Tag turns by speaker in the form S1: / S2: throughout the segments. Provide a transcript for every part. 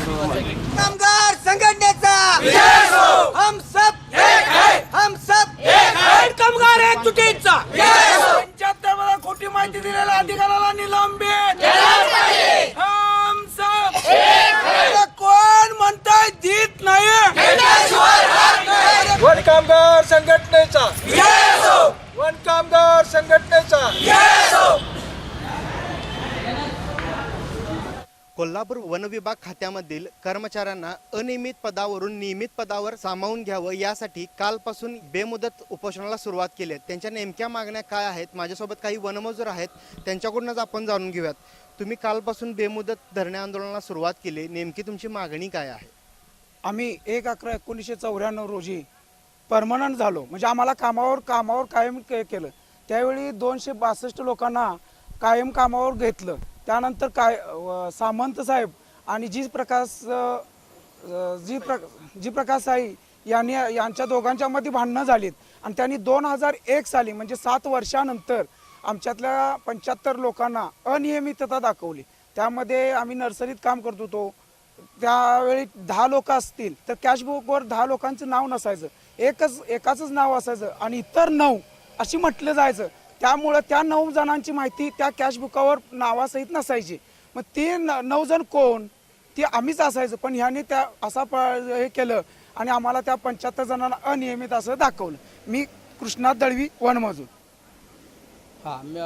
S1: कामगार संघटनेचा. हम सब हम सब कामगार एकजुटीचा पंच्याहत्तर मला खोटी माहिती दिलेल्या अधिकाऱ्याला निलंबित हम सब आता कोण म्हणताय देत नाही
S2: वन कामगार संघटनेचा वन कामगार संघटनेचा
S3: कोल्हापूर वनविभाग खात्यामधील कर्मचाऱ्यांना अनियमित पदावरून नियमित पदावर सामावून घ्यावं यासाठी कालपासून बेमुदत उपोषणाला सुरुवात केली आहे. त्यांच्या नेमक्या मागण्या काय आहेत? माझ्यासोबत काही वनमजूर आहेत. त्यांच्याकडूनच आपण जाणून घेऊयात. तुम्ही कालपासून बेमुदत धरणे आंदोलनाला सुरुवात केली. नेमकी तुमची मागणी काय आहे?
S4: आम्ही एक अकरा एकोणीसशे चौऱ्याण्णव रोजी परमनंट झालो. म्हणजे आम्हाला कामावर कामावर कायम के केलं. त्यावेळी दोनशे बासष्ट लोकांना कायम कामावर घेतलं. त्यानंतर काय सामंत साहेब आणि जी प्रकाश जी प्र जी प्रकाश साई यांनी यांच्या दोघांच्या मध्ये भांडणं झालीत. आणि त्यांनी दोन हजार एक साली म्हणजे सात वर्षानंतर आमच्यातल्या पंच्याहत्तर लोकांना अनियमितता दाखवली. त्यामध्ये आम्ही नर्सरीत काम करत होतो. त्यावेळी दहा लोक असतील तर कॅशबुकवर दहा लोकांचं नाव नसायचं. एकच एकाचंच नाव असायचं आणि इतर नऊ अशी म्हटलं जायचं. त्यामुळं त्या नऊ जणांची माहिती त्या कॅशबुकावर नावासहित नसायची. मग ते न- नऊ जण कोण? ते आम्हीच असायचो पण ह्याने त्या असा प हे केलं आणि आम्हाला त्या पंच्याहत्तर जणांना अनियमित असं दाखवलं. मी कृष्णा दळवी वनमजूर.
S5: हां मी,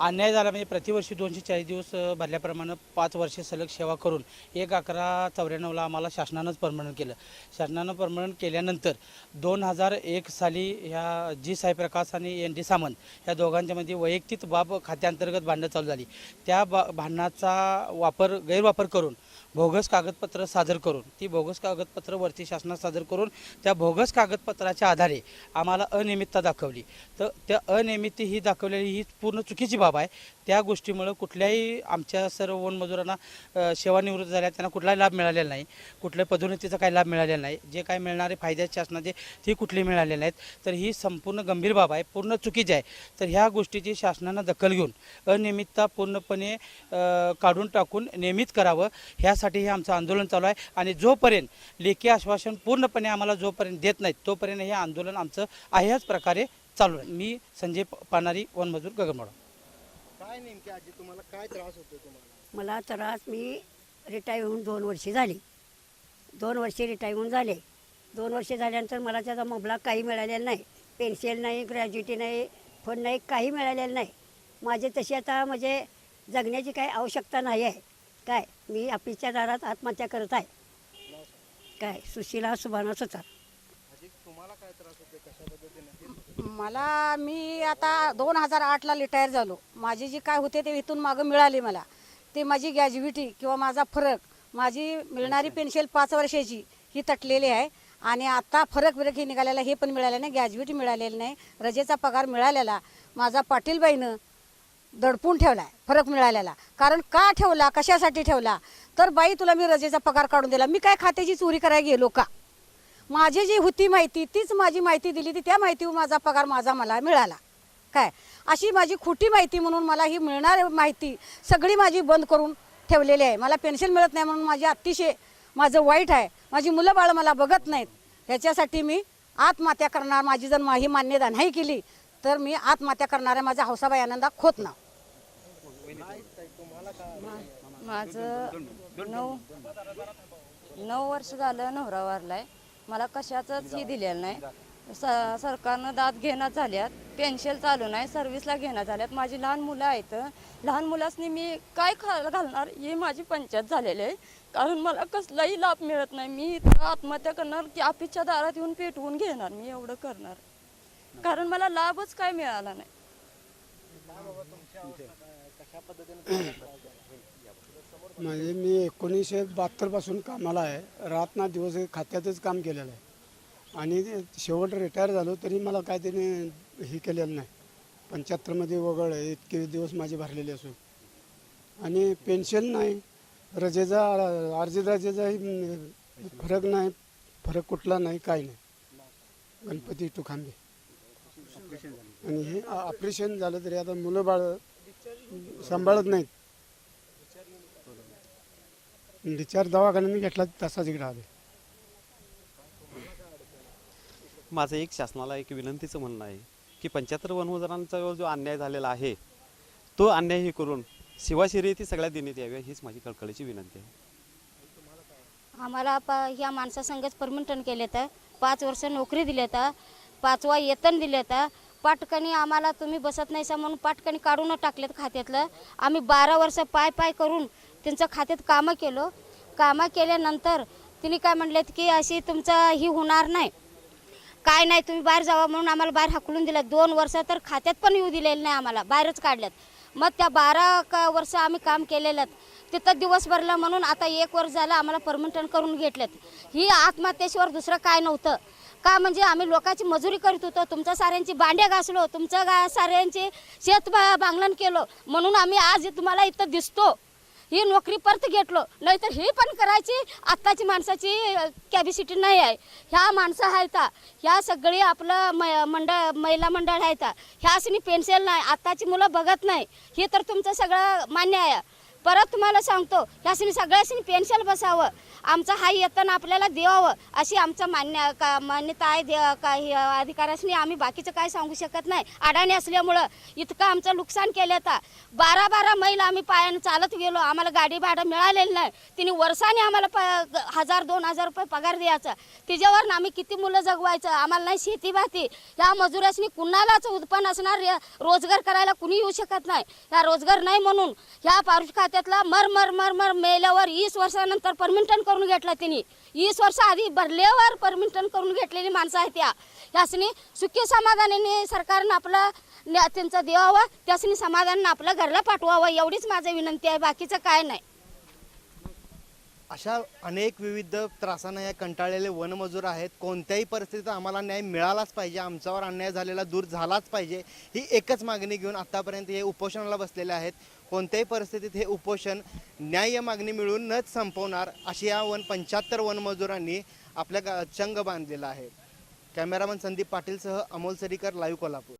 S5: अन्याय झाला? म्हणजे प्रतिवर्षी दोनशे चाळीस दिवस भरल्याप्रमाणे पाच वर्षे सलग सेवा करून एक अकरा चौऱ्याण्णवला आम्हाला शासनानंच परमनंट केलं. शासनानं परमनंट केल्यानंतर दोन हजार एक साली ह्या जी साईप्रकाश आणि एन डी सामंत ह्या दोघांच्यामध्ये वैयक्तिक बाब खात्यांतर्गत भांडणं चालू झाली. त्या बा भांडणाचा वापर गैरवापर करून बोगस कागदपत्र सादर करून ती बोगस कागदपत्र वरती शासनात सादर करून त्या बोगस कागदपत्राच्या आधारे आम्हाला अनियमितता दाखवली. तर त्या अनियमित ही दाखवलेली ही पूर्ण चुकीची बाब आहे. त्या गोष्टीमुळं कुठल्याही आमच्या सर्व वनमजुरांना सेवानिवृत्त झाल्या त्यांना कुठलाही लाभ मिळालेला नाही. कुठल्याही पदोन्नतीचा काही लाभ मिळालेला नाही. जे काही मिळणारे फायदे शासनाचे ते कुठले मिळालेले नाहीत. तर ही संपूर्ण गंभीर बाब आहे पूर्ण चुकीची आहे. तर ह्या गोष्टीची शासनानं दखल घेऊन अनियमितता पूर्णपणे काढून टाकून नियमित करावं. ह्यासाठी हे आमचं आंदोलन चालू आहे. आणि जोपर्यंत लेखी आश्वासन पूर्णपणे आम्हाला जोपर्यंत देत नाहीत तोपर्यंत हे आंदोलन आमचं आहे. प्रकारे चालू आहे. मी संजय प- पानारी वनमजूर गगनवाडा
S3: काय नेमकी आजी? तुम्हाला काय त्रास होतो तुम्हाला?
S6: मला त्रास मी रिटायर होऊन दोन वर्षे झाली. दोन वर्षे रिटायर होऊन झाले. दोन वर्षे झाल्यानंतर मला त्याचा मोबला काही मिळालेला नाही. पेन्शन नाही ग्रॅज्युटी नाही फोन नाही काही मिळालेलं नाही. माझे तशी आता म्हणजे जगण्याची काही आवश्यकता नाही आहे. काय? मी ऑफिसच्या दारात आत्महत्या करत आहे. काय? सुशिला सुभाना सुतार
S3: आजी तुम्हाला काय त्रास होते कशा पद्धतीने?
S7: मला मी आता दोन हजार आठला रिटायर झालो. माझी जी काय होते ते इथून मागं मिळाली मला. ते माझी गॅज्युटी किंवा माझा फरक माझी मिळणारी पेन्शन पाच वर्षाची ही तटलेली आहे. आणि आता फरक बिरक हे निघालेला हे पण मिळालं नाही गॅज्युटी मिळालेली नाही रजेचा पगार मिळालेला. माझा पाटीलबाईनं दडपून ठेवला आहे फरक मिळालेला. कारण का ठेवला कशासाठी ठेवला? तर बाई तुला मी रजेचा पगार काढून दिला. मी काय खात्याची चोरी करायला गेलो का? माझी जी होती माहिती तीच माझी माहिती दिली ती त्या माहितीवर माझा पगार माझा मला मिळाला. काय? अशी माझी खोटी माहिती म्हणून मला ही मिळणार माहिती सगळी माझी बंद करून ठेवलेली आहे. मला पेन्शन मिळत नाही म्हणून माझी अतिशय माझं वाईट आहे. माझी मुलं बाळ मला बघत नाहीत. ह्याच्यासाठी मी आत्महत्या करणार माझी जर मा- ही मान्यता नाही केली तर मी आत्महत्या करणाऱ्या माझ्या माझा हौसाबाई आनंदा खोत नाव
S8: माझं नऊ नऊ वर्ष झालं नवरा वारलाय. मला कशाचंच ही दिलेलं नाही. स सरकारनं दात घेण्यात झाल्यात पेन्शन चालू नाही सर्व्हिसला घेण्यात झाल्यात. माझी लहान मुलं आहेत. लहान मुलासनी मी काय खायला घालणार हे माझी पंचायत झालेली आहे. कारण मला कसलाही लाभ मिळत नाही. मी इथं आत्महत्या करणार की ऑफिसच्या दारात येऊन पेटवून घेणार. मी एवढं करणार. कारण मला लाभच काय मिळाला नाही.
S4: म्हणजे मी एकोणीसशे बहात्तरपासून कामाला आहे. रात ना दिवस हे खात्यातच काम केलेलं आहे. आणि शेवट रिटायर झालो तरी मला काय त्याने हे केलेलं नाही. पंच्याहत्तरमध्ये वगळ इतके दिवस माझे भरलेले असून. आणि पेन्शन नाही. रजेचा अर्जित रजेचाही फरक नाही. फरक कुठला नाही काय नाही. गणपती टुखांबे आणि हे ऑपरेशन झालं तरी आता मुलं बाळ
S9: सांभाळत नाहीत. डिस्चार्ज दवाखान्याने घेतला तसाच इकडे आले.
S10: माझं एक शासनाला एक विनंतीचं म्हणणं आहे की पंच्याहत्तर वनमजुरांचा जो अन्याय झालेला आहे तो अन्याय हे करून शिवाशिरी येथे सगळ्या देण्यात याव्या हीच माझी कळकळीची विनंती आहे.
S8: आम्हाला प ह्या माणसासंगच परमिटन केले तर पाच वर्ष नोकरी दिले तर पाचवा येतन दिले तर पाटकणी आम्हाला तुम्ही बसत नाहीसा म्हणून पाटकणी काढून टाकलेत खात्यातलं. आम्ही बारा वर्ष पाय पाय करून त्यांचं खात्यात कामं केलो. कामं केल्यानंतर तिने काय म्हणलेत की अशी तुमचं ही होणार नाही. काय नाही तुम्ही बाहेर जावा म्हणून आम्हाला बाहेर हाकलून दिलं. दोन वर्ष तर खात्यात पण येऊ दिलेलं नाही आम्हाला. बाहेरच काढल्यात. मग त्या बारा का वर्ष आम्ही काम केलेलं तिथं दिवस भरला म्हणून आता एक वर्ष झालं आम्हाला परमिटन करून घेतलेत. ही आत्महत्येशिवाय दुसरं काय नव्हतं. का म्हणजे आम्ही लोकांची मजुरी करीत होतो तुमच्या साऱ्यांची भांड्या घासलो तुमच्या गा साऱ्यांची शेत बांगलन केलो. म्हणून आम्ही आज तुम्हाला इथं दिसतो. ही नोकरी परत घेतलो. नाहीतर ही पण करायची आत्ताची माणसाची कॅपॅसिटी नाही आहे. ह्या माणसं आहेत ह्या सगळी आपलं मै मंडळ महिला मंडळ आहेत ह्यासनी पेन्सिल नाही. आत्ताची मुलं बघत नाही. हे तर तुमचं सगळं मान्य आहे. परत तुम्हाला सांगतो ह्यासनी सगळ्यासनी पेन्शन बसावं. आमचं हा येतन आपल्याला देवावं अशी आमचं मान्य का मान्यता आहे दे काही अधिकाऱ्यासनी. आम्ही बाकीचं काय सांगू शकत नाही. अडाणी असल्यामुळं इतकं आमचं नुकसान केलं आता. बारा बारा मैल आम्ही पायानं चालत गेलो. आम्हाला गाडी भाडं मिळालेलं नाही. तिने वर्षाने आम्हाला प हजार दोन हजार रुपये पगार द्यायचा. तिच्यावर आम्ही किती मुलं जगवायचं? आम्हाला नाही शेती भाती. ह्या मजुरासनी कुणालाच उत्पन्न असणार रोजगार करायला कुणी येऊ शकत नाही. ह्या रोजगार नाही म्हणून ह्या पारुष तालुक्यातला मर मर मर मर मेल्यावर वीस वर्षानंतर परमिंटन करून घेतला तिने. वीस वर्ष आधी भरलेवर परमिंटन करून घेतलेली माणसं आहेत त्या. त्यासनी सुखी समाधानाने सरकारनं आपलं त्यांचं देवावं त्यासनी समाधानानं आपलं घरला पाठवावं एवढीच माझं विनंती आहे. बाकीचं काय नाही.
S3: अशा अनेक विविध त्रासांना या कंटाळलेले वनमजूर आहेत. कोणत्याही परिस्थितीत आम्हाला न्याय मिळालाच पाहिजे. आमच्यावर अन्याय झालेला दूर झालाच पाहिजे. ही एकच मागणी घेऊन आतापर्यंत हे उपोषणाला बसलेले आहेत. कोणत्याही परिस्थितीत हे उपोषण न्याय्य मागणी मिळूनच संपवणार अशी या वन पंच्याहत्तर वनमजुरांनी आपल्या गा- चंग बांधलेला आहे. कॅमेरामन संदीप पाटीलसह अमोल सरीकर लाईव्ह कोल्हापूर.